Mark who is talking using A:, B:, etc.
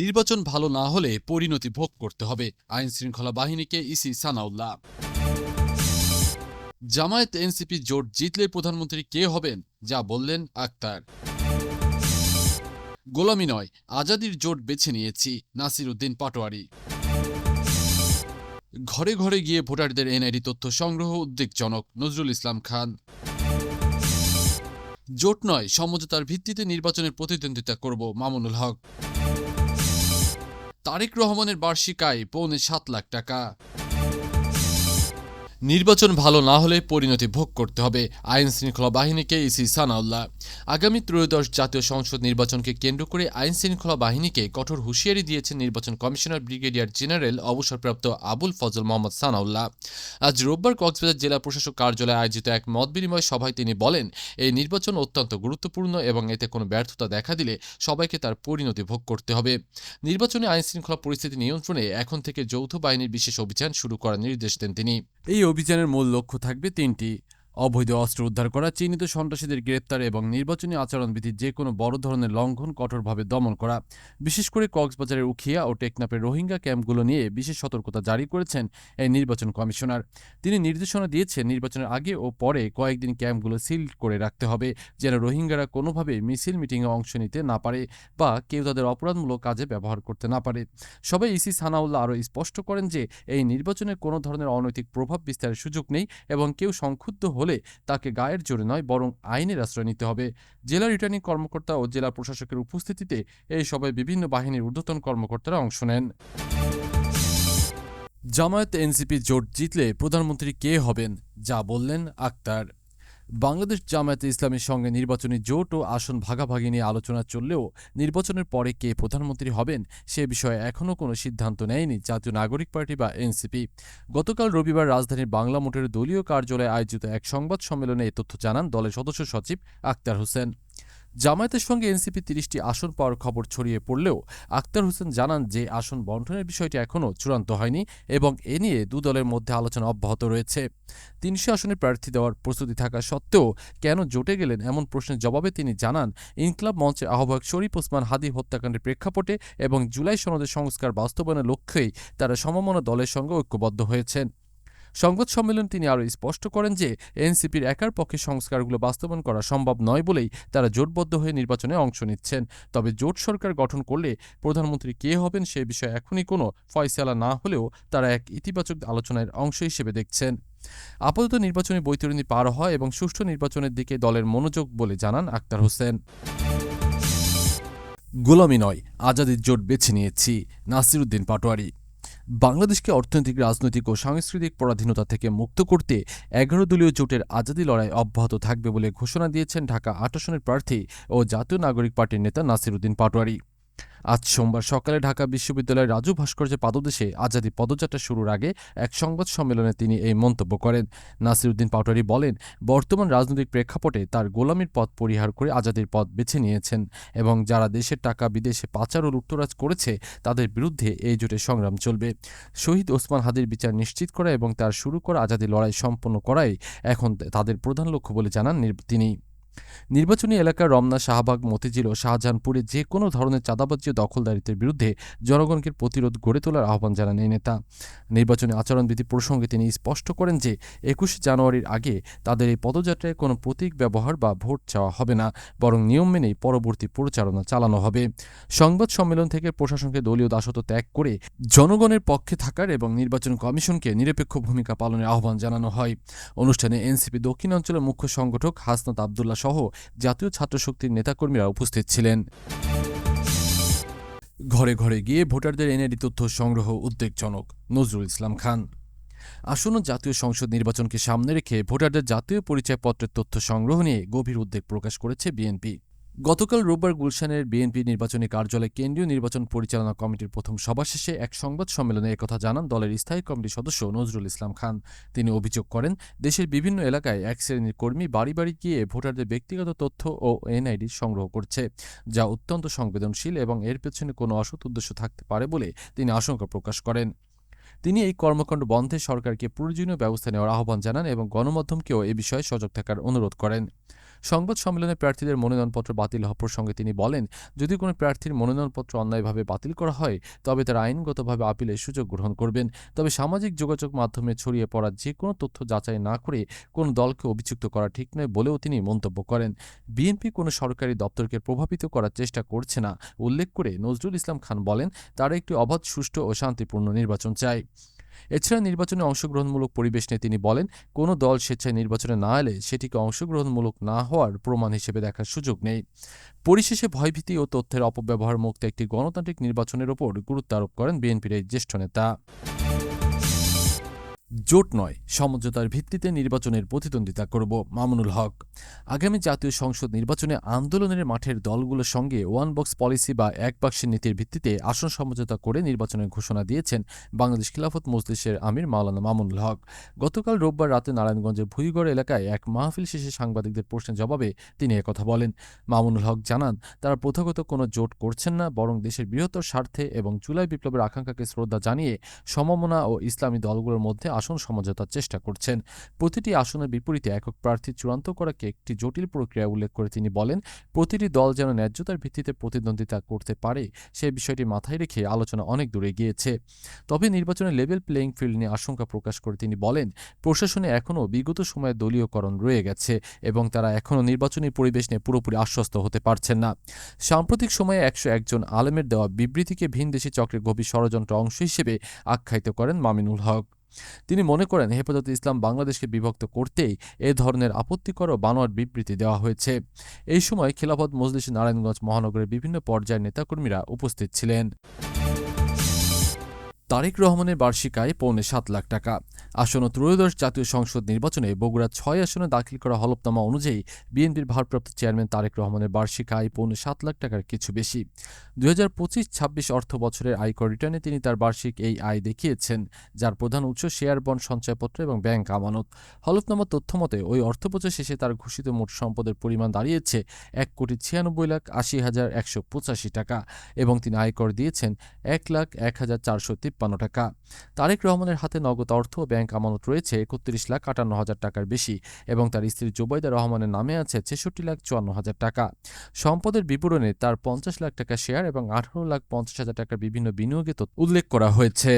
A: নির্বাচন ভালো না হলে পরিণতি ভোগ করতে হবে, আইন শৃঙ্খলা বাহিনীকে ইসি সানাউল্লাহ। জামায়াত এনসিপি জোট জিতলে প্রধানমন্ত্রী কে হবেন, যা বললেন আক্তার। গোলামি নয়, আজাদির জোট বেছে নিয়েছি, নাসির উদ্দিন পাটোয়ারি। ঘরে ঘরে গিয়ে ভোটারদের এনআইডি তথ্য সংগ্রহ উদ্বেগজনক, নজরুল ইসলাম খান। জোট নয়, সমঝোতার ভিত্তিতে নির্বাচনের প্রতিদ্বন্দ্বিতা করব মামুনুল হক। তারেক রহমানের বার্ষিক আয় পৌনে সাত লাখ টাকা। নির্বাচন ভালো না হলে পরিণতি ভোগ করতে হবে, আইন শৃঙ্খলা বাহিনীকে ইসি সানাউল্লাহ। আগামী ত্রয়োদশ জাতীয় সংসদ নির্বাচনকে কেন্দ্র করে আইন শৃঙ্খলা বাহিনীকে কঠোর হুঁশিয়ারি দিয়েছেন নির্বাচন কমিশনার ব্রিগেডিয়ার জেনারেল অবসরপ্রাপ্ত আবুল ফজল মোহাম্মদ সানাউল্লাহ। আজ রোববার কক্সবাজার জেলা প্রশাসক কার্যালয়ে আয়োজিত এক মত বিনিময় সভায় তিনি বলেন, এই নির্বাচন অত্যন্ত গুরুত্বপূর্ণ এবং এতে কোনো ব্যর্থতা দেখা দিলে সবাইকে তার পরিণতি ভোগ করতে হবে। নির্বাচনে আইন শৃঙ্খলা পরিস্থিতি নিয়ন্ত্রণে এখন থেকে যৌথ বাহিনীর বিশেষ অভিযান শুরু করার নির্দেশ দেন তিনি। এই অভিযানের মূল লক্ষ্য থাকবে তিনটি। অবৈধ অস্ত্র উদ্ধার করা, চিহ্নিত সন্ত্রাসীদের গ্রেপ্তার এবং নির্বাচনী আচরণবিধির যে কোনো বড় ধরনের লঙ্ঘন কঠোরভাবে দমন করা, বিশেষ করে কক্সবাজারের উখিয়া ও টেকনাপের রোহিঙ্গা ক্যাম্পগুলো নিয়ে বিশেষ সতর্কতা জারি করেছেন এই নির্বাচন কমিশনার। তিনি নির্দেশনা দিয়েছেন নির্বাচনের আগে ও পরে কয়েকদিন ক্যাম্পগুলো সিল করে রাখতে হবে, যেন রোহিঙ্গারা কোনোভাবে মিছিল মিটিংয়ে অংশ নিতে না পারে বা কেউ তাদের অপরাধমূলক কাজে ব্যবহার করতে না পারে। সবাই ইসি সানাউল্লাহ আরও স্পষ্ট করেন যে, এই নির্বাচনের কোনো ধরনের অনৈতিক প্রভাব বিস্তারের সুযোগ নেই এবং কেউ সংক্ষুব্ধ হলে তাকে গায়ের জোরে নয়, বরং আইনের আশ্রয় নিতে হবে। জেলা রিটার্নিং কর্মকর্তা ও জেলা প্রশাসকের উপস্থিতিতে এই সভায় বিভিন্ন বাহিনীর ঊর্ধ্বতন কর্মকর্তারা অংশ নেন। জামায়াত এনসিপি জোট জিতলে প্রধানমন্ত্রী কে হবেন? যা বললেন আক্তার। বাংলাদেশ জামায়াতে ইসলামের সঙ্গে নির্বাচনী জোট ও আসন ভাগাভাগি নিয়ে আলোচনা চললেও নির্বাচনের পরে কে প্রধানমন্ত্রী হবেন সে বিষয়ে এখনও কোনো সিদ্ধান্ত নেয়নি জাতীয় নাগরিক পার্টি বা এনসিপি। গতকাল রবিবার রাজধানীর বাংলা মোটের দলীয় কার্যালয়ে আয়োজিত এক সংবাদ সম্মেলনে এ তথ্য জানান দলের সদস্য সচিব আক্তার হোসেন। জামায়াতের সঙ্গে এনসিপি তিরিশটি আসন পাওয়ার খবর ছড়িয়ে পড়লেও আক্তার হোসেন জানান যে আসন বন্টনের বিষয়টি এখনও চূড়ান্ত হয়নি এবং এ নিয়ে দু দলের মধ্যে আলোচনা অব্যাহত রয়েছে। তিনশো আসনে প্রার্থী দেওয়ার প্রস্তুতি থাকা সত্ত্বেও কেন জোটে গেলেন এমন প্রশ্নের জবাবে তিনি জানান, ইনকলাব মঞ্চের আহ্বায়ক শরীফ ওসমান হাদি হত্যাকাণ্ডের প্রেক্ষাপটে এবং জুলাই সনদের সংস্কার বাস্তবায়নের লক্ষ্যেই তারা সমমনা দলের সঙ্গে ঐক্যবদ্ধ হয়েছেন। সংবাদ সম্মেলন তিনি আরও স্পষ্ট করেন যে এনসিপির একার পক্ষে সংস্কারগুলো বাস্তবায়ন করা সম্ভব নয় বলেই তারা জোটবদ্ধ হয়ে নির্বাচনে অংশ নিচ্ছেন। তবে জোট সরকার গঠন করলে প্রধানমন্ত্রী কে হবেন সে বিষয়ে এখনই কোনো ফয়সালা না হলেও তারা এক ইতিবাচক আলোচনার অংশ হিসেবে দেখছেন। আপাতত নির্বাচনী বৈতরণী পার হয় এবং সুষ্ঠু নির্বাচনের দিকে দলের মনোযোগ বলে জানান আক্তার হোসেন। গোলামি নয়, আজাদির জোট বেছে নিয়েছি। নাসিরুদ্দিন পাটোয়ারি। বাংলাদেশকে অর্থনৈতিক, রাজনৈতিক ও সাংস্কৃতিক পরাধীনতা থেকে মুক্ত করতে এগারো দলীয় জোটের আজাদি লড়াই অব্যাহত থাকবে বলে ঘোষণা দিয়েছেন ঢাকা আট প্রার্থী ও জাতীয় নাগরিক পার্টির নেতা নাসিরুদ্দিন পাটোয়ারি। আজ সোমবার সকালে ঢাকা বিশ্ববিদ্যালয়ের রাজু ভাস্কর্যের পাদদেশে আজাদি পদযাত্রা শুরুর আগে এক সংবাদ সম্মেলনে তিনি এই মন্তব্য করেন। নাসিরুদ্দিন পাউটারি বলেন, বর্তমান রাজনৈতিক প্রেক্ষাপটে তার গোলামির পথ পরিহার করে আজাদির পথ বেছে নিয়েছেন এবং যারা দেশের টাকা বিদেশে পাচার ও লুটতরাজ করেছে, তাদের বিরুদ্ধে এই জোটে সংগ্রাম চলবে। শহীদ ওসমান হাদির বিচার নিশ্চিত করা এবং তার শুরু করা আজাদি লড়াই সম্পন্ন করাই এখন তাদের প্রধান লক্ষ্য বলে জানান তিনি। নির্বাচনী এলাকার রমনা, শাহবাগ, মতিঝিল ও শাহজাহানপুরে যে কোনো ধরনের চাঁদাবাজি ও দখলদারিত্বের বিরুদ্ধে জনগণকে প্রতিরোধ গড়ে তোলার আহ্বান জানান এই নেতা। নির্বাচনী আচরণবিধি প্রসঙ্গে তিনি স্পষ্ট করেন যে, একুশে জানুয়ারির আগে তাদের এই পদযাত্রায় কোনো প্রতীক ব্যবহার বা ভোট চাওয়া হবে না, বরং নিয়ম মেনেই পরবর্তী পরিচালনা চালানো হবে। সংবাদ সম্মেলন থেকে প্রশাসনকে দলীয় দাসত্ব ত্যাগ করে জনগণের পক্ষে থাকার এবং নির্বাচন কমিশনকে নিরপেক্ষ ভূমিকা পালনের আহ্বান জানানো হয়। অনুষ্ঠানে এনসিপি দক্ষিণাঞ্চলের মুখ্য সংগঠক হাসনাত আবদুল্লাহ সহ জাতীয় ছাত্রশক্তির নেতাকর্মীরা উপস্থিত ছিলেন। ঘরে ঘরে গিয়ে ভোটারদের এনআইডি তথ্য সংগ্রহ উদ্বেগজনক, নজরুল ইসলাম খান। আসন্ন জাতীয় সংসদ নির্বাচনকে সামনে রেখে ভোটারদের জাতীয় পরিচয়পত্রের তথ্য সংগ্রহ নিয়ে গভীর উদ্বেগ প্রকাশ করেছে বিএনপি। গতকাল রোববার গুলশানের বিএনপি নির্বাচনী কার্যালয়ে কেন্দ্রীয় নির্বাচন পরিচালনা কমিটির প্রথম সভা শেষে এক সংবাদ সম্মেলনে একথা জানান দলের স্থায়ী কমিটির সদস্য নজরুল ইসলাম খান। তিনি অভিযোগ করেন, দেশের বিভিন্ন এলাকায় এক শ্রেণির কর্মী বাড়ি বাড়ি গিয়ে ভোটারদের ব্যক্তিগত তথ্য ও এনআইডি সংগ্রহ করছে, যা অত্যন্ত সংবেদনশীল এবং এর পেছনে কোনো অসৎ উদ্দেশ্য থাকতে পারে বলে তিনি আশঙ্কা প্রকাশ করেন। তিনি এই কর্মকাণ্ড বন্ধে সরকারকে প্রয়োজনীয় ব্যবস্থা নেওয়ার আহ্বান জানান এবং গণমাধ্যমকেও এ বিষয়ে সজাগ থাকার অনুরোধ করেন। সংবাদ সম্মেলনে প্রার্থীদের মনোনয়নপত্র বাতিল হওয়া প্রসঙ্গে তিনি বলেন, যদি কোনো প্রার্থীর মনোনয়নপত্র অন্যায়ভাবে বাতিল করা হয়, তবে তারা আইনগতভাবে আপিলের সুযোগ গ্রহণ করবেন। তবে সামাজিক যোগাযোগ মাধ্যমে ছড়িয়ে পড়া যে কোনো তথ্য যাচাই না করে কোনো দলকে অভিযুক্ত করা ঠিক নয় বলেও তিনি মন্তব্য করেন। বিএনপি কোনো সরকারি দপ্তরকে প্রভাবিত করার চেষ্টা করছে না। উল্লেখ করে নজরুল ইসলাম খান বলেন, তারা একটি অবাধ, সুষ্ঠু ও শান্তিপূর্ণ নির্বাচন চায়। এছাড়া নির্বাচনে অংশগ্রহণমূলক পরিবেশ নিয়ে তিনি বলেন, কোনো দল স্বেচ্ছায় নির্বাচনে না এলে সেটিকে অংশগ্রহণমূলক না হওয়ার প্রমাণ হিসেবে দেখার সুযোগ নেই। পরিশেষে ভয়ভীতি ও তথ্যের অপব্যবহার মুক্ত একটি গণতান্ত্রিক নির্বাচনের ওপর গুরুত্ব আরোপ করেন বিএনপির এই জ্যেষ্ঠ নেতা। জোট নয়, সমঝোতার ভিত্তিতে নির্বাচনের প্রতিদ্বন্দ্বিতা করব মামুনুল হক। আগামী জাতীয় সংসদ নির্বাচনে আন্দোলনের মাঠের দলগুলোর সঙ্গে ওয়ান বক্স পলিসি বা এক বাক্সের নীতির ভিত্তিতে আসন সমঝোতা করে নির্বাচনের ঘোষণা দিয়েছেন বাংলাদেশ খিলাফত মজলিসের আমির মাওলানা মামুনুল হক। গতকাল রোববার রাতে নারায়ণগঞ্জের ভুইগড় এলাকায় এক মাহফিল শেষে সাংবাদিকদের প্রশ্নের জবাবে তিনি একথা বলেন, মামুনুল হক জানান, তারা প্রথাগত কোনো জোট করছেন না, বরং দেশের বৃহত্তর স্বার্থে এবং জুলাই বিপ্লবের আকাঙ্ক্ষাকে শ্রদ্ধা জানিয়ে সমমনা ও ইসলামী দলগুলোর মধ্যে আসন সমঝোতার চেষ্টা করছেন। প্রতিটি আসনের বিপরীতে একক প্রার্থী চূড়ান্ত করাকে একটি জটিল প্রক্রিয়া উল্লেখ করে তিনি বলেন, প্রতিটি দল যেন ন্যায্যতার ভিত্তিতে প্রতিদ্বন্দ্বিতা করতে পারে সেই বিষয়টি মাথায় রেখে আলোচনা অনেক দূরে গিয়েছে তবে নির্বাচনে লেভেল প্লেয়িং ফিল্ড নিয়ে আশঙ্কা প্রকাশ করে তিনি বলেন, প্রশাসনে এখনও বিগত সময়ে দলীয়করণ রয়ে গেছে এবং তারা এখনও নির্বাচনী পরিবেশ নিয়ে পুরোপুরি আশ্বস্ত হতে পারছেন না। সাম্প্রতিক সময়ে একশো একজন আলেমের দেওয়া বিবৃতিকে ভিনদেশি চক্রের গভীর ষড়যন্ত্র অংশ হিসেবে আখ্যায়িত করেন মামিনুল হক। তিনি মনে করেন হেফাজতে ইসলাম বাংলাদেশকে বিভক্ত করতেই এ ধরনের আপত্তিকর ও বানোয়ার বিবৃতি দেওয়া হয়েছে। এই সময় খিলাফত মজলিস নারায়ণগঞ্জ মহানগরের বিভিন্ন পর্যায়ের নেতাকর্মীরা উপস্থিত ছিলেন। তারেক রহমানের বার্ষিকায় পৌনে সাত লাখ টাকা। আসন্ন ত্রয়োদশ জাতীয় সংসদ নির্বাচনে বগুড়া ছয় আসনে দাখিল করা হলফনামা অনুযায়ী বিএনপির ভারপ্রাপ্ত চেয়ারম্যান তারেক রহমানের বার্ষিক আয় পৌনে সাত লাখ টাকার কিছু বেশি। দুই হাজার পঁচিশ ছাব্বিশ অর্থ বছরের আয়কর রিটার্নে তিনি তার বার্ষিক এই আয় দেখিয়েছেন, যার প্রধান উৎস শেয়ার, বন্ড সঞ্চয়পত্র এবং ব্যাংক আমানত। হলফনামার তথ্য মতে, ওই অর্থবছর শেষে তার ঘোষিত মোট সম্পদের পরিমাণ দাঁড়িয়েছে এক কোটি ছিয়ানব্বই লাখ আশি হাজার একশো পঁচাশি টাকা এবং তিনি আয়কর দিয়েছেন এক লাখ এক হাজার চারশো তিপ্পান্ন টাকা। তারেক রহমানের হাতে নগদ অর্থ ও ব্যাংক আমানত রয়েছে একত্রিশ লাখ আটান্ন হাজার টাকার বেশি এবং তার স্ত্রী জুবাইদা রহমানের নামে আছে ছেষট্টি লাখ চুয়ান্ন হাজার টাকা। সম্পদের বিবরণে তার পঞ্চাশ লাখ টাকা শেয়ার এবং আঠারো লাখ পঞ্চাশ হাজার টাকার বিভিন্ন বিনিয়োগে উল্লেখ করা হয়েছে।